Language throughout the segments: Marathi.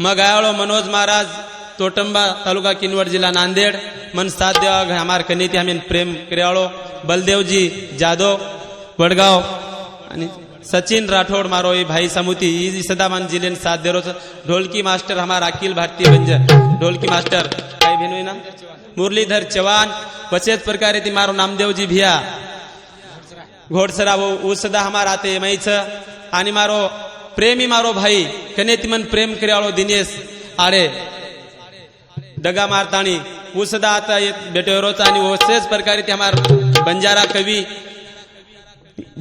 मग आयाळो मनोज महाराज तोटंबा तालुका किनवट जिल्हा नांदेड. मन साथ देवा हमार कनिती हमीन प्रेम क्रियाळो. बलदेवजी जाधव वडगाव. आणि सचिन राठोड मारो ये भाई समुती ई सदामान जिले ने साथ देरो ढोलकी मास्टर हमारा अखिल भारतीय बंजर ढोलकी मास्टर भाई भेनू ना? मुरलीधर चव्हाण. बचेच प्रकारे ती मारो नामदेवजी भिया. घोडसरा वो हमारा सदा हमार आते मैच। आणि मारो प्रेमी मारो भाई कने तिमन प्रेम क्रियाळो दिनेश। आडे। दगा मारताणी वो सदा आता येत भेटे आणि वसेच प्रकारे ते हमार बंजारा कवी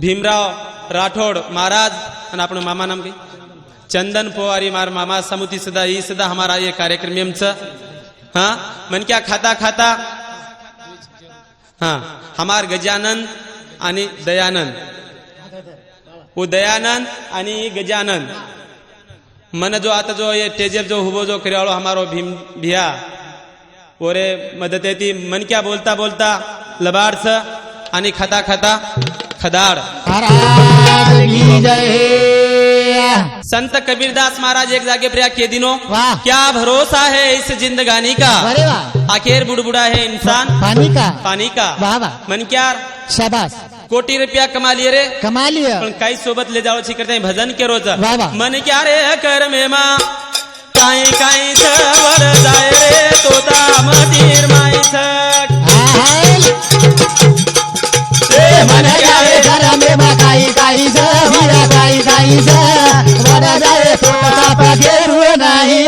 भीमराव राठोड महाराज आणि आपण मामा नाम की चंदन पोवारी मार मामा समुती सदा ही सदा हमारा ये कार्यक्रम एमच हा? मन क्या खाता खाता? हा हमार गजानंद आणि दयानंद. वो दयानंद आणि गजानंद. मन जो आता जो ये टेजर जो हुबो जो क्रियाळो हमारो भीम भिया. ओरे मदत येती मन क्या बोलता बोलता लबाडस आणि खाता खाता खदाड. संत कबीरदास महाराज एक जागे प्रिया के दिनों। क्या भरोसा है इस जिंदगानी का? अरे वाह। आखिर बुड़बुड़ा है इंसान। पानी का। पाणी का। मन क्या शाबास कोटी रुपया कमा लिए रे. कमा लिया पण काही सोबत ले जावं करते हैं भजन के रोज. वाह, वाह. मन क्या रे कर में मा. काही काही वर जाय रे तोता मधीर माईच मन जावे घर में मकाई काई ज हीरा काई काई ज. वर जावे तोता पगेरू नाही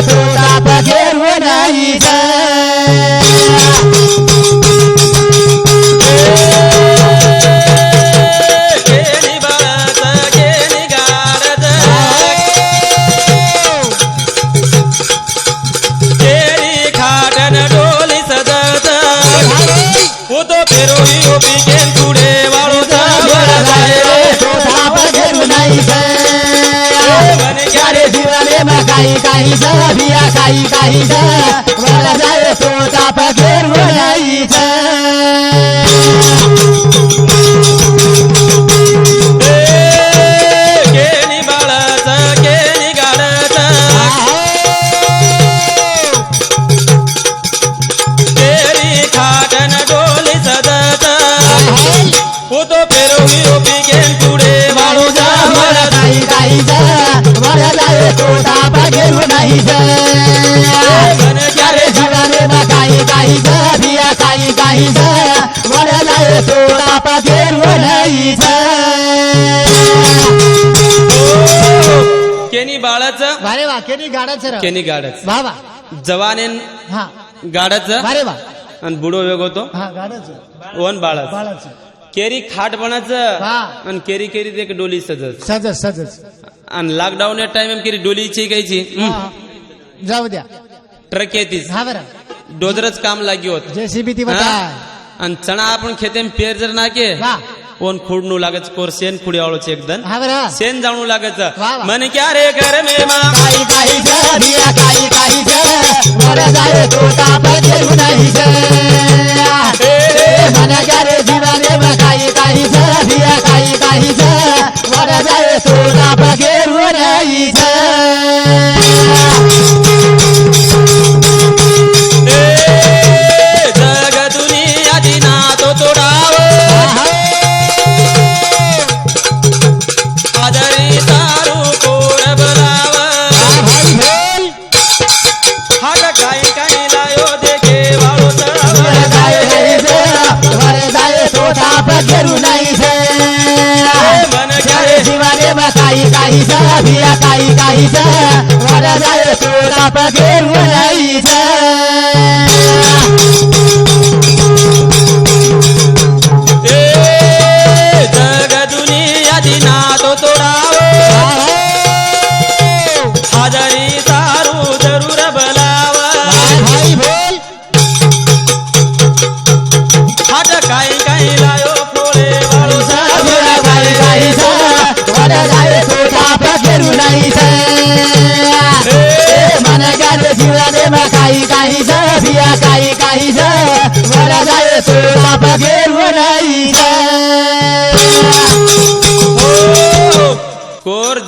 वर जावे तोता पगेरू नाही ज काही काही बिया काही काही मला जाय तोता पगेर केनी बाळाच? वारे वा केनी गाडाच केनी गाडच वा वा. हा. गाडच वारे वा. आणि बुडो वेग होतो हा गाडाच वन बाळच. बाळाच. केरी खाट बनाच हा. आणि केरी केरी ते एक डोली सजत सजस सजस. आणि लॉकडाऊन या टाइम केरी डोलीची हा. जाऊ द्या. ट्रक येतीस. हा बरं. डोजरच काम लागी होत. जेसीबी ती आणि चणा आपण खेते पेर जर नाके वा. ओन खुडणू लागत कोर शेन खुडी आवळच एकदम शेन जाणू लागत. वा, वा. मन क्या रे घर काही काही बिया काही मग काही काही बिया काही मन घ्यारे जीवाने मग काही काही बिया काही काही मला जाय तोता पगेर नाही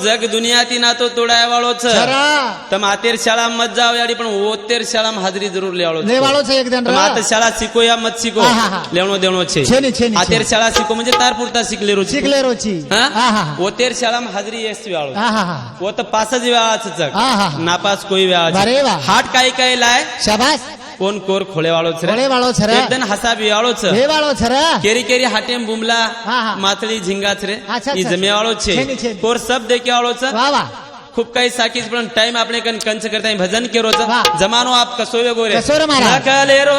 जग दुनिया ती ना तो तुडाय वाळो शाळा मत जाव याडी पण ओतेर शाळा हाजरी जरूर शाळा शिको या मत शिको. लेवणो देवणो छे आतेर शाळा शिको म्हणजे तार पुरता शिकले रोची शिकले रोची हा? हाजरी येस वाळो हा हा ओत जग. ना पास कोई वाळो अरे हाट काय काय लाय? शाबाश वा. हाट काय काय लाय शाबास कोण कोर खोळे वाळो खोळे वाळो छ रे. एकदम हसा बिवाळो छ हे वाळो छर केरी केरी हाटेम बुमला हा, हा. मातळी झिंगाच रे अच्छा, ઈ अच्छा. જમેવાળો છે છેની, છેની. કોર સબ દેખે વાળો છે वा वा खूप काही साकीच पण टाइम આપણે કન કંચ કરતા ભજન કેરો છે વાહ. જમાનો આપ કસો વે ગોરે કસો રે મારા. નકલે રો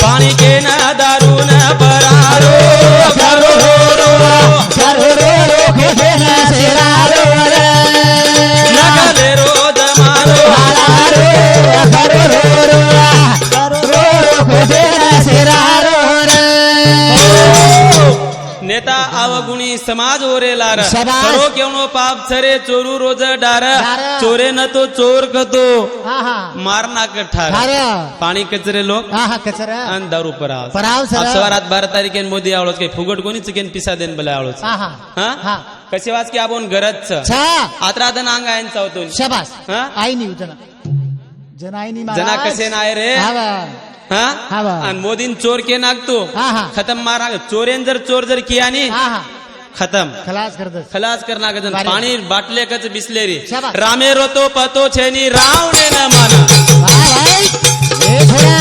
पाणी के न दारू न परारो चारो रो चारो रो खोटे ना सेरारो रे नगले रो जमानो हारारो चारो रो चारो रो खोटे ना सेरारो रे नेता आवगुणी समाज ओरे लार. खरो केवणो पाप छरे चोरू रोज डार. चोरे न तो चोर कतो मार नाक ठार. अरे पाणी कचरे लोक. कचरा. आणि दारू पराव पराव सर. सवारात बारा तारीखेन मोदी आवळोच काही फुगट कोणी चिकेन पिसा देन बला हा कसे वाच की आपण गरज छा. आत्रादन अंग आहे चावतो शाबास? आई नाही जना जन कसे नाय रे? हा. आणि मोदीन चोर के नागतो? खतम मारा. चोरेन जर चोर जर किया नी खतम। खलास करत खलास करना गजन. पाणी बाटले कच बिसलेरी. रामे रोतो पतो छेनी रावणे न माना। ए छोरा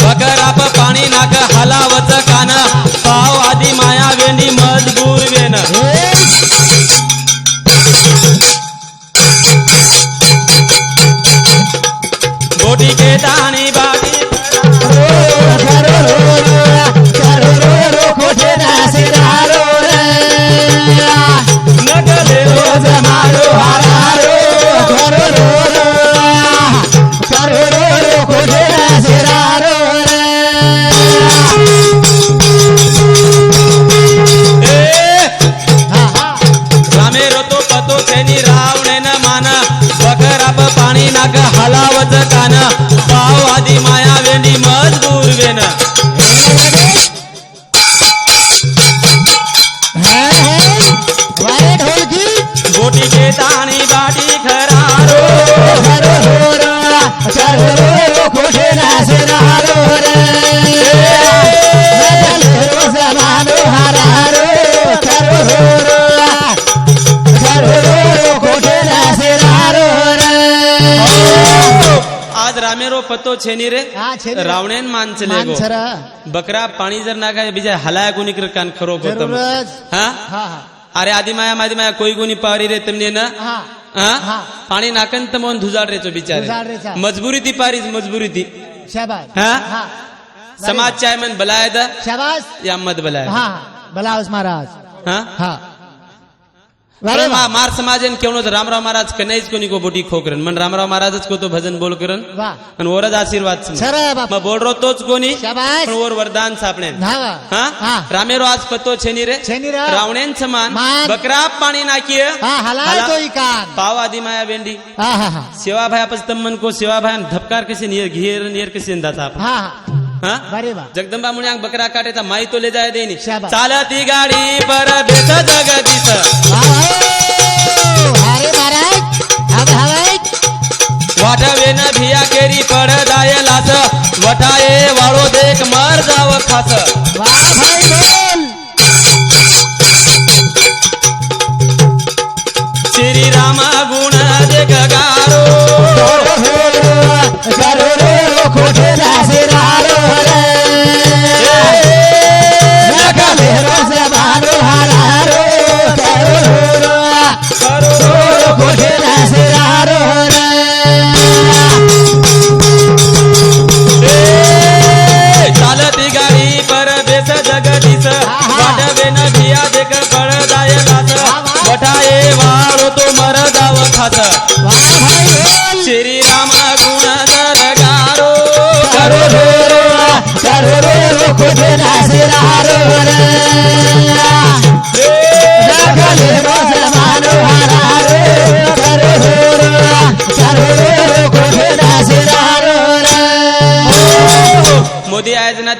बगर आप पाणी नाक हलावच कान। पाव आधी माया वेणी मजबूर वेन गोटी के दाणी पाणी नाग हलावत कान पाव आधी माया वेणी मज पतो छेनी रे हा छे रावणेन मान चले गो बकरा पाणी जर नागाय बिजा हलाय कोणी कर कान खरो हा हा हा अरे आधी माया मादी माया कोई कोणी पारी रे तुमने ना हा हा हा. पाणी नाकन तर म्हणून धुजाड रेचो बिचारे. मजबुरी ती पारीच मजबुरी मार समाजन केवणो रामराव महाराज कन्याच कोणी को बोटी खोकरन मन रामराव महाराजच को तो भजन बोल करन आणि वरच आशीर्वाद मग बोल रो तोच कोणी पण वर वरदान सापणे हा रामेरो आज पतो छेनी रे छेनी रे. रावणेन समान मान. बकरा पाणी नाकिय हा पाव आदि माया बेंडी सेवा भाई आपस तमन को सेवा भाई धपकार कसे नियर घेर नियर कसे वा जगदंबा मुळे बकरा काटेचा माई तो ले जाय देनी. चालती गाडी पर बेस हो. हवे वाटवे न भिया केरी पड जायलाच वटाये वाळो देख मर जाव खास श्री राम गुण देख गारो खोटे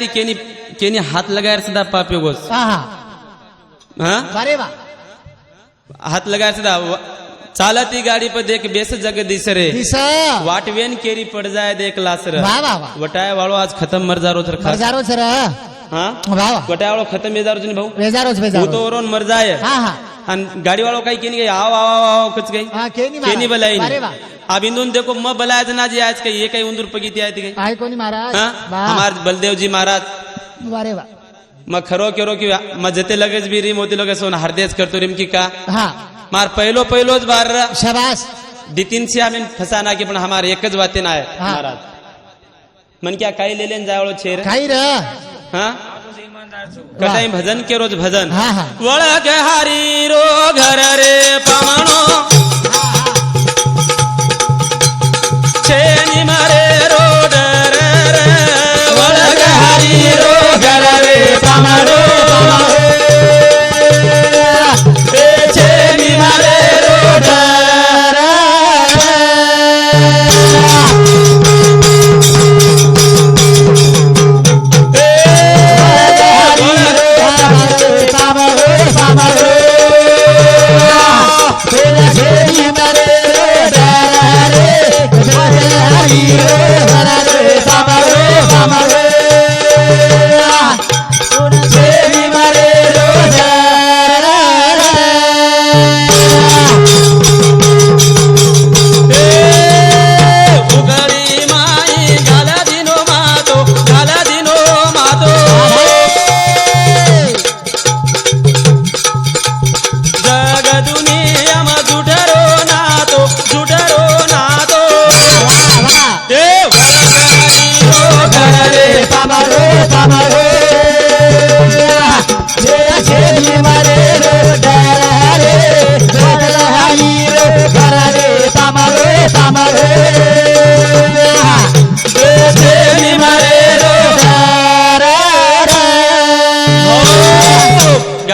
ती केनी केनी हात लगायर सुद्धा पाप्यो गोस आहा. हा? अरे वा. हात लगायर सुद्धा चालती गाडी पर देख बेस जग दिस. रे वाटवेन केरी पड जाय देख वा वटाय वाळो आज खतम मर जारो सर हा? वा वटाय वाळो खतम बेजारो जुनी भाऊ? बेजारोच बेजारो तो वरून मर जाय आणि गाडी वाळो काही केनी आव आव आव कच हा केनी केनी बलाई इंदून देखो म बलायच ना जी आज काही ये काही उंदूर पगिती आहे ती आहे कोणी महाराज? हा? हमार बलदेव जी महाराज। अरे वा मग खरो केरो की मग जते लगेच बी री मोती लोक सोन हरदेच करतो रिम की का। हा। मार पहिलो पहिलोच बार शबास दितीन से आम्ही फसाना की पण हमार एकच वाते ना आहे हा. महाराज। मन क्या काही लेलेन जावळो छेर? काही र। हा? कटाई भजन के रोज भजन। हा हा। वळख हारी रो घर रे पमणो ಮಾಡೋ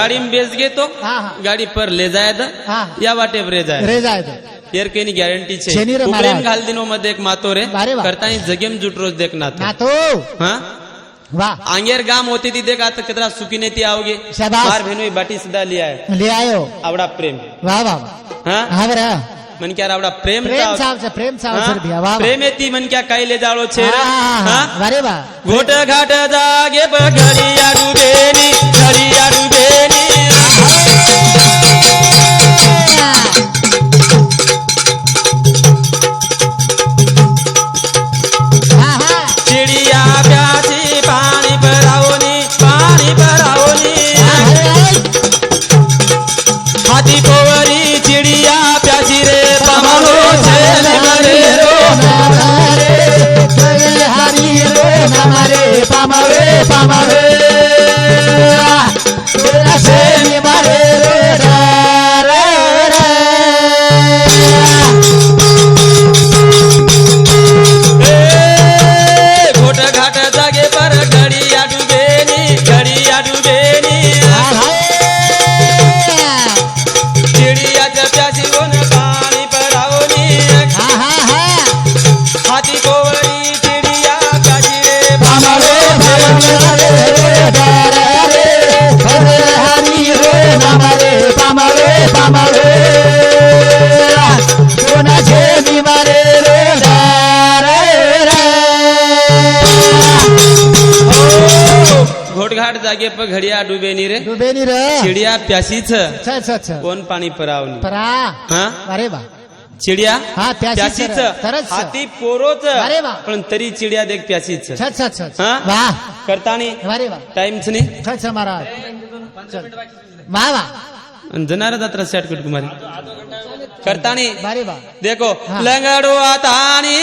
गाडी में बेच गे तो हा, हा. गाडी पर ले जाय द हा. या वाटे रे जाय रे जाय तो यार काही गॅरंटी छे छेनी रे उकळीन महाराज. घाल दिनो मध्ये एक मातो रे अरे वा. करतानी जगेम जुट रोज देख ना ना तो हा वा आंगेर गाम होती ती देख आता कितना सुखी नेती आओगे शाबास. मार बहनोई बाटी सुद्धा लिया है ले आयो आवडा प्रेम वा वा वा हा हा बरं मन क्या आवडा प्रेम प्रेम चा- सावचं प्रेम हा? सावचं दिया वा वा. प्रेम येती मन क्या काही ले जाळो छेर हा, हा, हा. हा? अरे वा घाट जागे प घडिया डुबेनी रे. डुबेनी रे. चिडिया प्यासीच. छ छ छ. कोण पाणी परावनी परा. हा? अरे वा. चिडिया? हा, प्यासीच. हाती पोरोच. अरे वा. पण तरी चिडिया देख प्यासीच. छ छ छ छ. हा? वा. करतानी अरे वा. टाइम्स नी? छ छ महाराज. वा वा. जनार जात्रा सेट कुमारी. करतानी अरे वा. देखो. लंगडो आतानी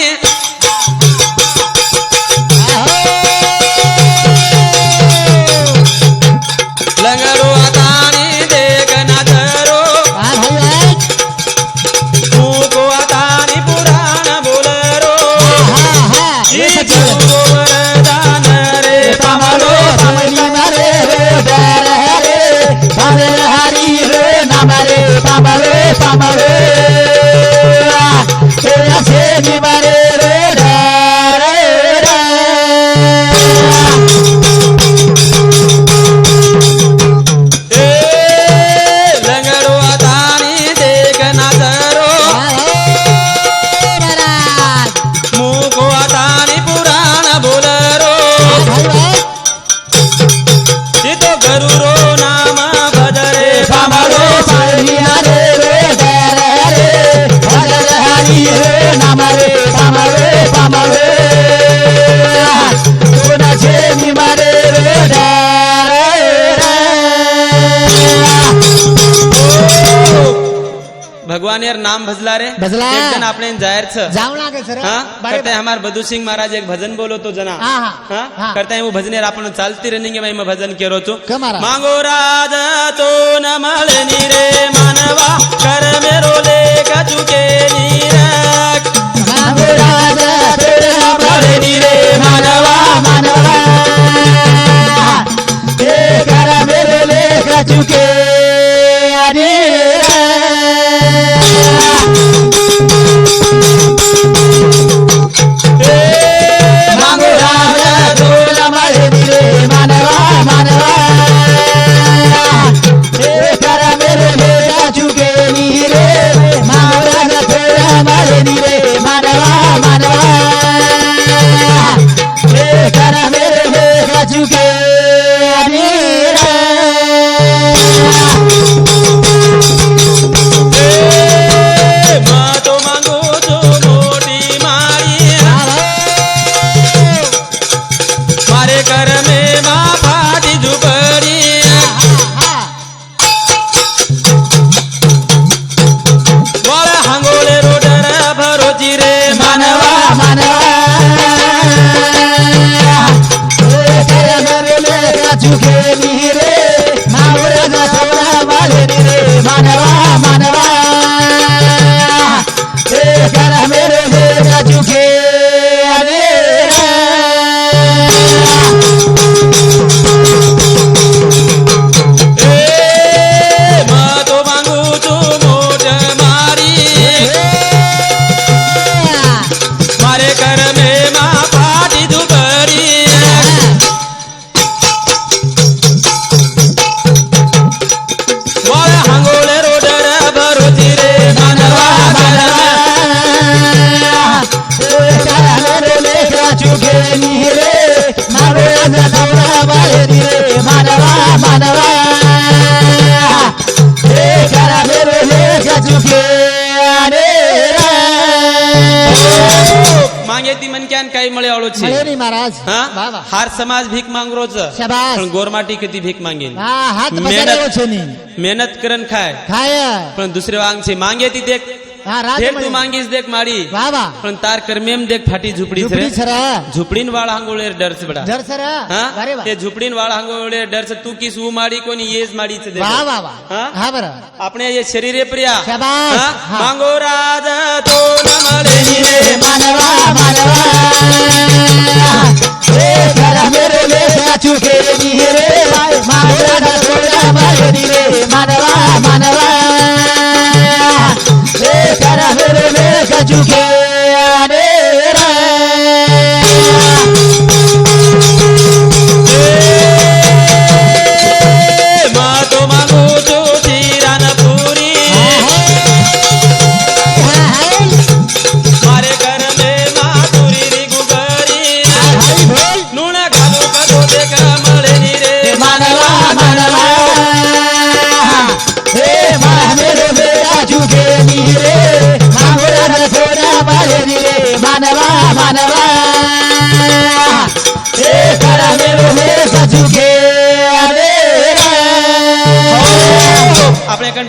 पामे हरी रे नाम रे पामले पामले तेरा नहीं जाहिर छ जाओ करते हैं? हमारे बदू सिंह महाराज एक भजन बोलो तो जना. हाँ करते हैं? वो भजने अपन चलती रहेंगे भाई मैं भजन के रो मांगो राजा तो न रे मानवा कर मेरो ले चुके नीरक मांगो रे मानवा ले चुके समाज? हार समाज भीक मांग रोज. पण गोरमाटी किती भीक मागेल मेहनत मेहनत करण खाय. खाय. पण दुसरे वांगचे मांगे ती देख ખાય ખાય પણ દુસરે વાંગ છે માંગે તી દેખ હા રાત ફેર તું મળી. માંગીશ દેખ માડી વાહ વાહ પણ તાર કરમેમ દેખ ફાટી ઝૂપડી છે ઝૂંપડી છે રે. ઝૂપડીન વાળ હાંગોળે ડર છે બડા જર સર હા અરે વાહ એ ઝૂપડીન વાળ હાંગોળે ડર છે તું કી શું માડી કોની એ જ માડી છે દેખ. વાહ વાહ વાહ હા? હા બર આપણે એ શરીરે પ્રિયા શાબાશ. હા? હા. માંગો રાજ તો ન મળે ની રે માનવા માનવા you get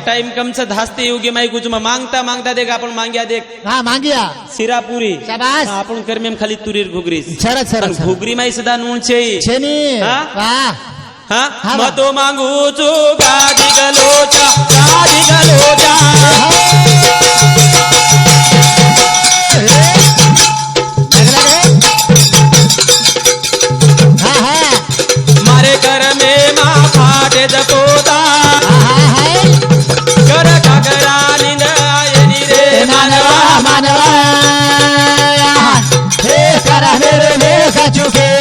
टाइम कम से धास्ते योगी माई कुछ मांगता मांगता देख आपण मांग्या देख। हा मांगिया। सिरा पुरी। शाबास. आपण कर्मेम खाली तुरीर घुगरीस सरस सरस. घुगरी माई सुद्धा नूण छे छेनी। हा? वा हा? हा बा. तो मागू चू गादी गलोचा गादी गलोचा।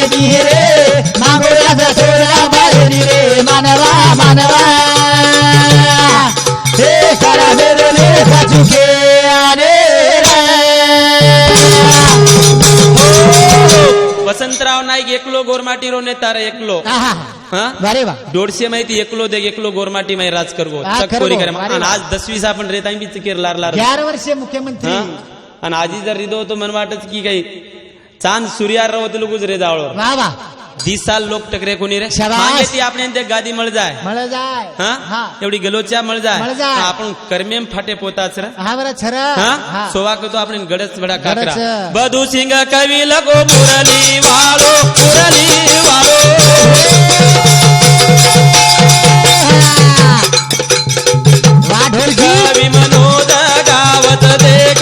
रे सोरा बाहेरी रे. मानवा मानवा. हे वसंतराव नाईक एकलो गोरमाटी रो नेता रे एकलो. हा बरे वा दोडशे माहिती एकलो दे एकलो गोरमाटी माही राज करगो करगो. करे अरे आणि. आज दसवीस आपण रेता बी चिकेर लार लार. चार वर्षे मुख्यमंत्री? आणि आजी जर रिदो तो मन वाटत की काही चांद सूर्यार रवत लोक रे जावळवर वा वा. तीस साल लोक टकरे कोणी रे? शाबास. मागे ती आपण ते गादी मळ जाय मळ जाय हा? हा. एवढी गलोच्या मळ जाय मळ जाय. आपण कर्मेम फाटे पोताच रे. हा बरं छर. हा? हा. सोवा करतो आपण गडच बडा काकरा. गडच. बधू सिंग कवी लगो मुरली वाळो मुरली वाळो वा ढोलकी कवी मनोद गावत देख.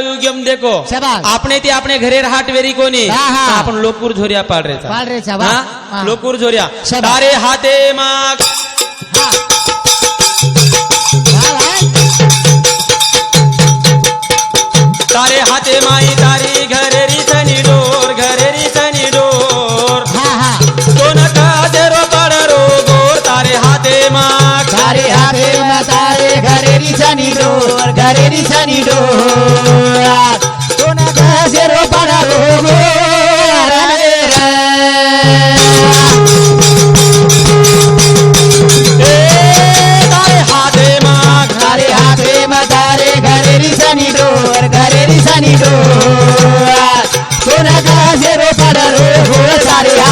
धास्ता धास्ता युग्यम देखो शाबास. आपने ती आपने घरे हाट वेरी कोणी हा, हा. आपण लोकूर झोरिया पाड रे पाड रे, शाबास. हा. लोकूर झोरिया घरेरी सनी डोर घरेरी सनी डोर तो न कैसे रो पड़ा रो रे ए तारे हाते माग सारे हाथे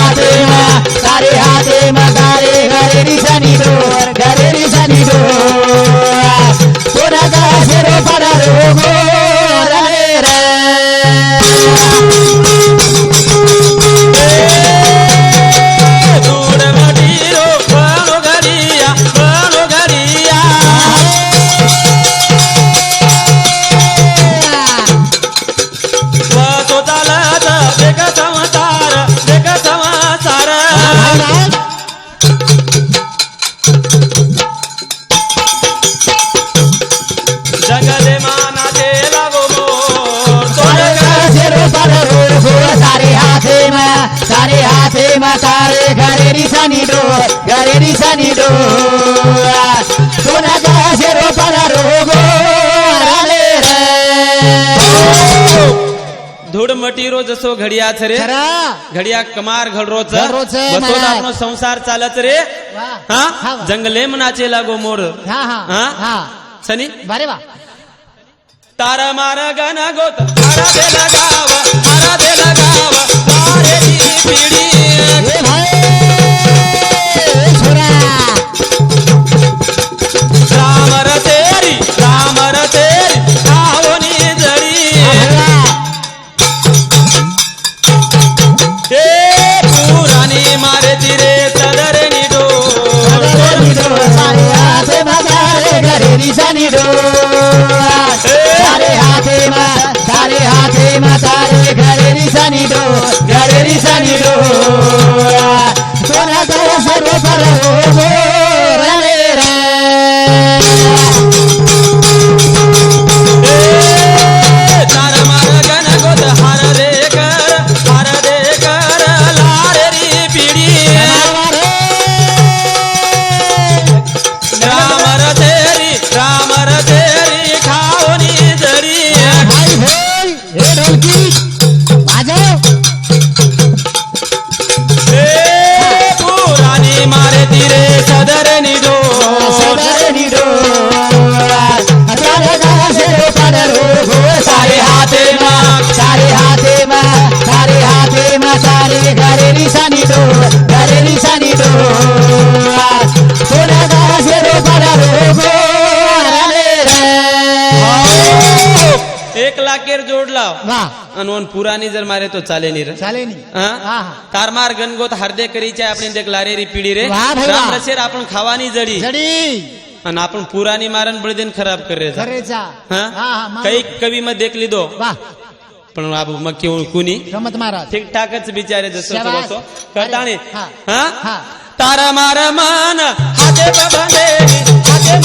गो रे. रे धूड मटीरो जसो घडियाच रे घडिया कमार घडरोच महाराज. आपणो संसार चालत रे. हा. जंगले मनाचे लागो मोर. हा हा. हा? हा. सनी? बरे वा. तारा मार गन गोत तारा दे लगाव तारा दे लगाव तारे दी पिडी सारे घरेरी सारे हाथे में सारे हाथे में सारे घरेरी सनी डो घरेरी सोना तो सरो पुराणी जर मारे तो चाले नाही रे चाले हा? हा कारमार गणगोत हरदे करीचे आपण देख लारेरी पिढी रे वाह भाई वाह. राम रसेर आपण खावानी जडी जडी आणि आपण पुराणी मारण बळदेन खराब कर रे खरेचा हा? हा हा काही कवी मध्ये देखली दो वा पण बाबू मग केवळ कुणी महाराज ठीक ठाकच बिचारे जसं शाबास. हा. हा हा. तारा मार मान हाते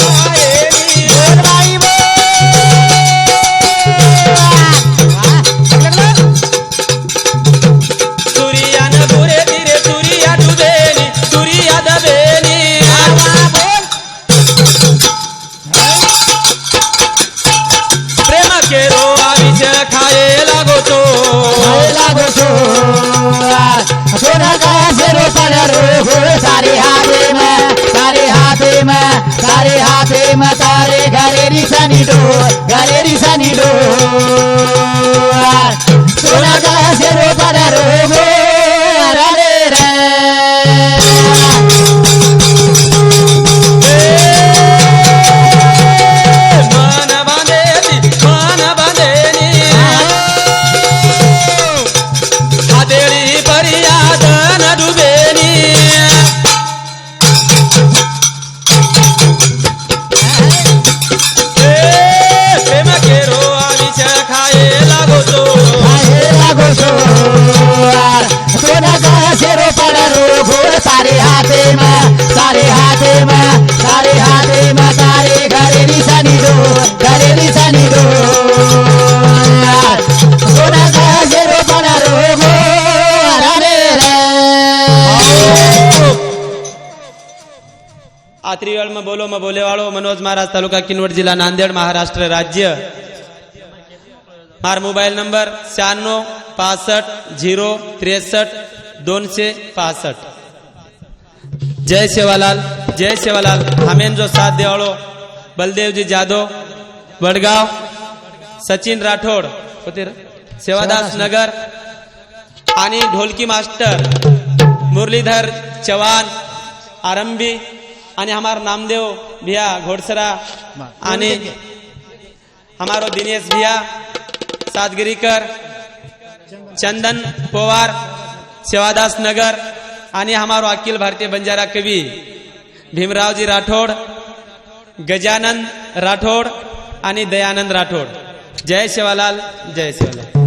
मारेनी बाई. खाये लागो सोना का पडरो सारे हाते में सारे हाते में सारे हाते में सारे घरे सनी डो घरे सनी डो सोना का शेरो पडरो बोलो में बोले वाळो मनोज महाराज तालुका किनवट जिल्हा नांदेड महाराष्ट्र राज्य मार मोबाईल नंबर शहाण्णव पासष्ट झिरो त्रेसष्ट दोनशे पासष्ट जय सेवालाल जय सेवालाल हमेन जो साथ देवाळो बलदेवजी जाधव वडगाव सचिन राठोड होते? सेवादास नगर आणि ढोलकी मास्टर मुरलीधर चव्हाण आरंभी आणि हमार नामदेव भिया घोडसरा आणि हमारो दिनेश भिया सातगिरीकर चंदन पवार सेवादास नगर आणि हमारो अखिल भारतीय बंजारा कवी भीमरावजी राठोड गजानंद राठोड आणि दयानंद राठोड। जय सेवालाल जय सेवालाल।